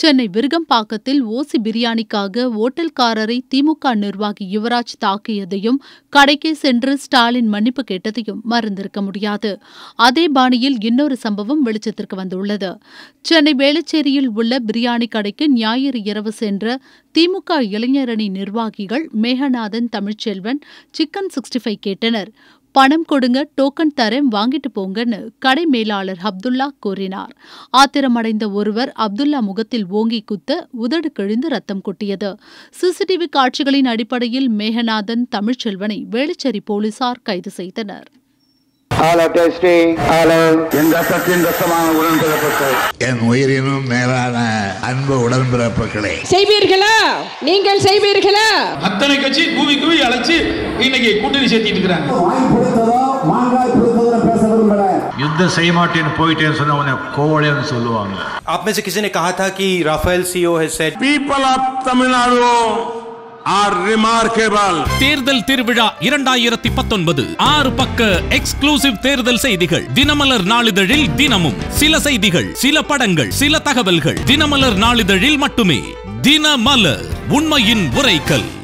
சென்னை விருகம்பாக்கத்தில் ஓசி பிரியாணிக்காக ஓட்டல்காரரை திமுக நிர்வாகி யுவராஜ் தாக்கியதையும் கடைக்கே சென்று ஸ்டாலின் மன்னிப்பு கேட்டதையும் மறந்திருக்க முடியாது. அதே பாணியில் இன்னொரு சம்பவம் வெளிச்சத்திற்கு வந்துள்ளது. சென்னை வேளச்சேரியில் உள்ள பிரியாணி கடைக்கு ஞாயிறு இரவு சென்ற திமுக இளைஞரணி நிர்வாகிகள் Meganathan Tamilselvan chicken sixty five கேட்டனர். பணம் கொடுங்க டோக்கன் தரேன் வாங்கிட்டு போங்கன்னு கடை மேலாளர் அப்துல்லா கூறினார். ஆத்திரமடைந்த ஒருவர் அப்துல்லா முகத்தில் ஓங்கி குத்த உதடு கிழிந்து ரத்தம் கொட்டியது. சிசிடிவி காட்சிகளின் அடிப்படையில் மேகநாதன் தமிழ்ச்செல்வனை வேளச்சேரி போலீசார் கைது செய்தனர். என் உயிரினும் மேலான அன்பு உடன்பிறப்புகளே. செய்வீர்களா? நீங்கள் செய்வீர்களா? அத்தனை கட்சி அழைச்சு இன்னைக்கு கூட்டணி சேர்த்திட்டு இருக்கிறாங்க வாய் பிடித்ததோ மாங்காய் பிடித்ததோ பேச விரும்புகிறேன் யுத்தம் செய்ய மாட்டேன்னு போயிட்டேன்னு சொன்ன உடனே கோவலேன்னு சொல்லுவாங்க आप में से किसी ने कहा था कि Rafale CEO has said people of Tamil Nadu are remarkable தேர்தல் திருவிழா இரண்டாயிரத்தி பத்தொன்பது ஆறு பக்க எக்ஸ்க்ளூசிவ் தேர்தல் செய்திகள் தினமலர் நாளிதழில் தினமும் சில செய்திகள் சில படங்கள் சில தகவல்கள் தினமலர் நாளிதழில் மட்டுமே தினமலர் உண்மையின் உரைக்கல்